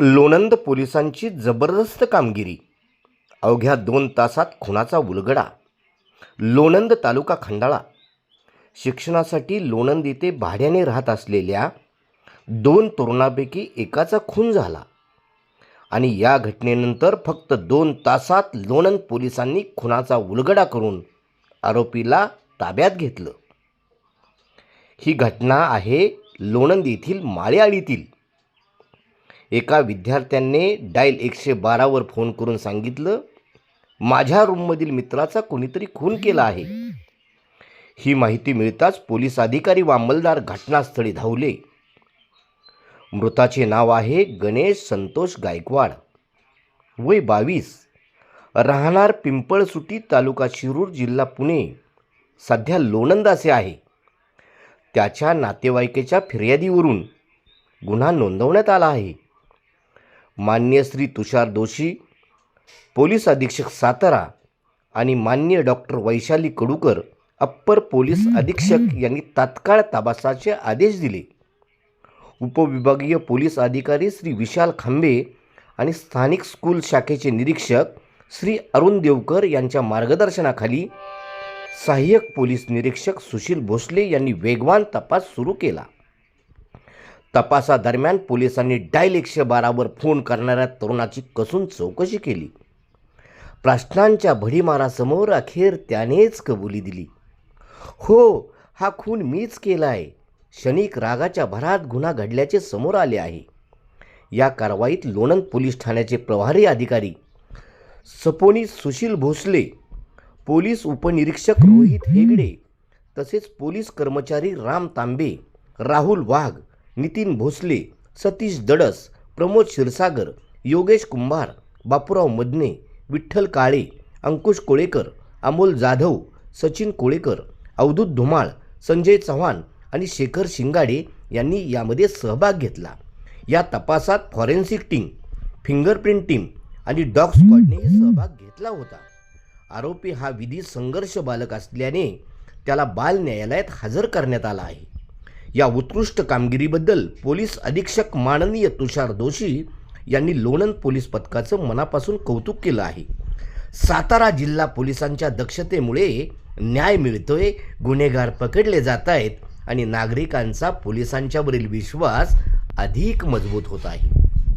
लोणंद पोलिसांची जबरदस्त कामगिरी. अवघ्या दोन तासात खुनाचा उलगडा. लोणंद तालुका खंडाळा. शिक्षणासाठी लोणंद येथे भाड्याने राहत असलेल्या दोन तरुणापैकी एकाचा खून झाला. आणि या घटनेनंतर फक्त दोन तासात लोणंद पोलिसांनी खुनाचा उलगडा करून आरोपीला ताब्यात घेतलं. ही घटना आहे लोणंद येथील माळेआळीतील. एका विद्यार्थ्याने डायल एकशे बारावर फोन करून सांगितलं माझ्या रूममधील मित्राचा कोणीतरी खून केला आहे. ही माहिती मिळताच पोलीस अधिकारी व अंमलदार घटनास्थळी धावले. मृताचे नाव आहे गणेश संतोष गायकवाड. वय बावीस. राहणार पिंपळसुटी तालुका शिरूर जिल्हा पुणे. सध्या लोणंद असे आहे. त्याच्या नातेवाईकेच्या फिर्यादीवरून गुन्हा नोंदवण्यात आला आहे. मान्य श्री तुषार दोशी पोलीस अधीक्षक सातारा आणि मान्य doctor Vaishali Kadukar upper police अधीक्षक यांनी तात्काळ तपासाचे आदेश दिले. उपविभागीय पोलीस अधिकारी श्री विशाल खांबे आणि स्थानिक स्कूल शाखेचे निरीक्षक श्री अरुण देवकर यांच्या मार्गदर्शनाखाली सहाय्यक पोलीस निरीक्षक सुशील भोसले यांनी वेगवान तपास सुरू केला. तपासादरम्यान पोलिसांनी डायल एकशे बारावर फोन करणाऱ्या तरुणाची कसून चौकशी केली. प्रश्नांच्या भडीमारासमोर अखेर त्यानेच कबुली दिली. हो हा खून मीच केला आहे क्षणिक रागाच्या भरात गुन्हा घडल्याचे समोर आले आहे. या कारवाईत लोणंद पोलीस ठाण्याचे प्रभारी अधिकारी सपोनी सुशील भोसले पोलीस उपनिरीक्षक रोहित हेगडे तसेच पोलीस कर्मचारी राम तांबे राहुल वाघ नितीन भोसले सतीश दडस प्रमोद क्षीरसागर योगेश कुंभार बापूराव मदने विठ्ठल काळे अंकुश कोळेकर अमोल जाधव सचिन कोळेकर अवधूत धुमाळ संजय चव्हाण आणि शेखर शिंगाडे यांनी यामध्ये सहभाग घेतला. या तपासात फॉरेन्सिक टीम फिंगरप्रिंट टीम आणि डॉग स्क्वॉडनेही सहभाग घेतला होता. आरोपी हा विधी संघर्ष बालक असल्याने त्याला बाल न्यायालयात हजर करण्यात आला आहे. या उत्कृष्ट कामगिरीबद्दल पोलीस अधीक्षक माननीय तुषार दोशी यांनी लोणंद पोलीस पथकाचं मनापासून कौतुक केलं आहे. सातारा जिल्हा पोलिसांच्या दक्षतेमुळे न्याय मिळतोय गुन्हेगार पकडले जात आहेत आणि नागरिकांचा पोलिसांच्यावरील विश्वास अधिक मजबूत होत आहे.